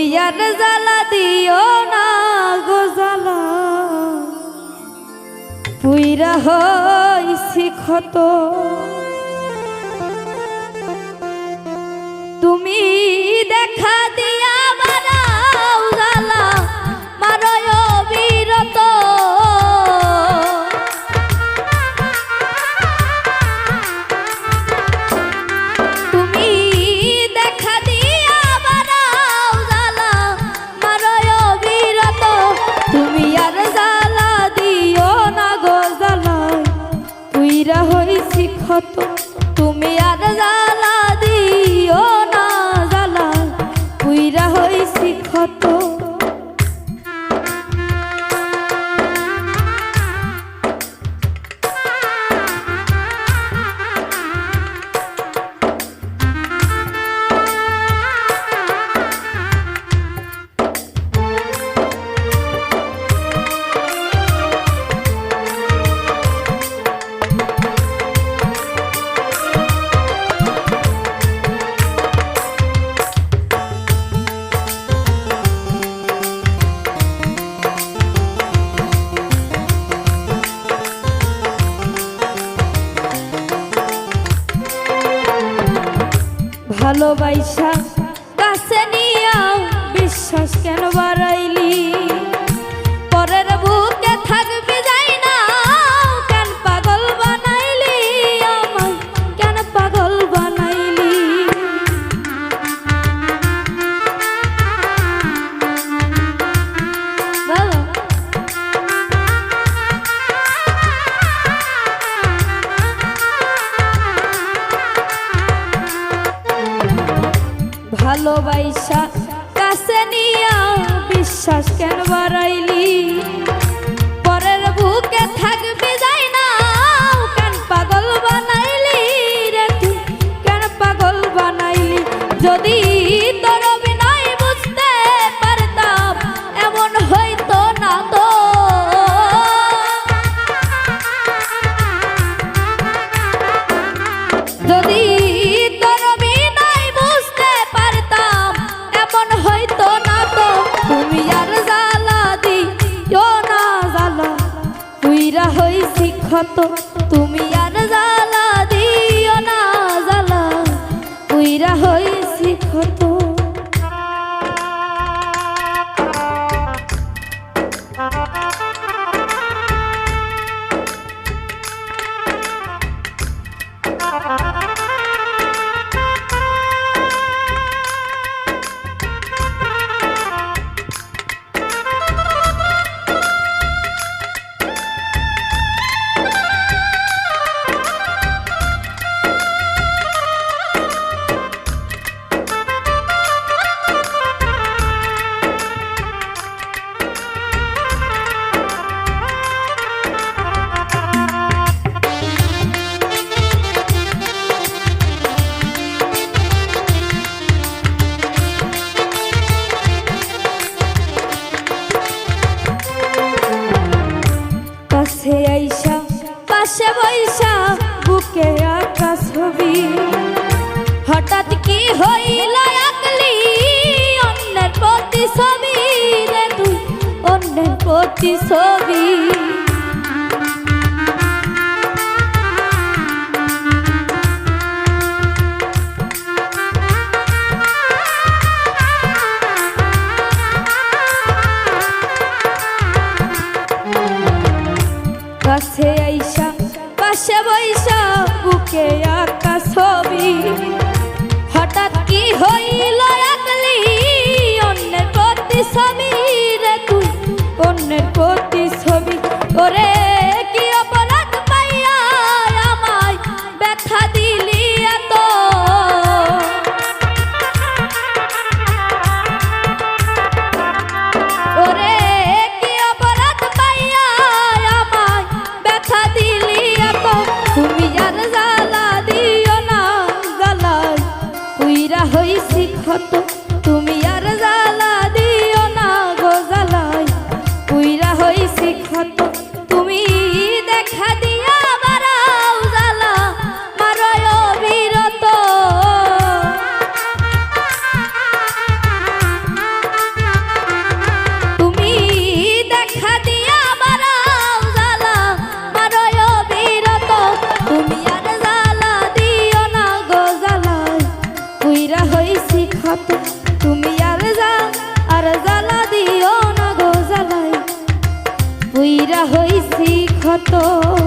তুমি আর জ্বালা দিও না গো জ্বালা। পুইরা হইছি ক্ষত। তুমি দেখা দিয়া হইছি ভালোবাসা কাছে নিয়া বিশ্বাস কেন বাড়াইলি? পরের বুকে থাকবি বিশ্বাস কেন বাড়াইলি? তুইরা হইছি ক্ষত তুমি আর জ্বালা দিও না জ্বালা। তুইরা হইছি ক্ষত কাছে আইসা, পাশে বৈশা বুকে আঁকা ছবি। হঠাৎ কি হইল আকলি অন্যের প্রতি ছবি রে তুই, অন্যের প্রতি ছবি কাছে আইসা পাশে বৈশা বুকে আঁকা ছবি। হঠাৎ কি হইল 헛똑 ক্ষত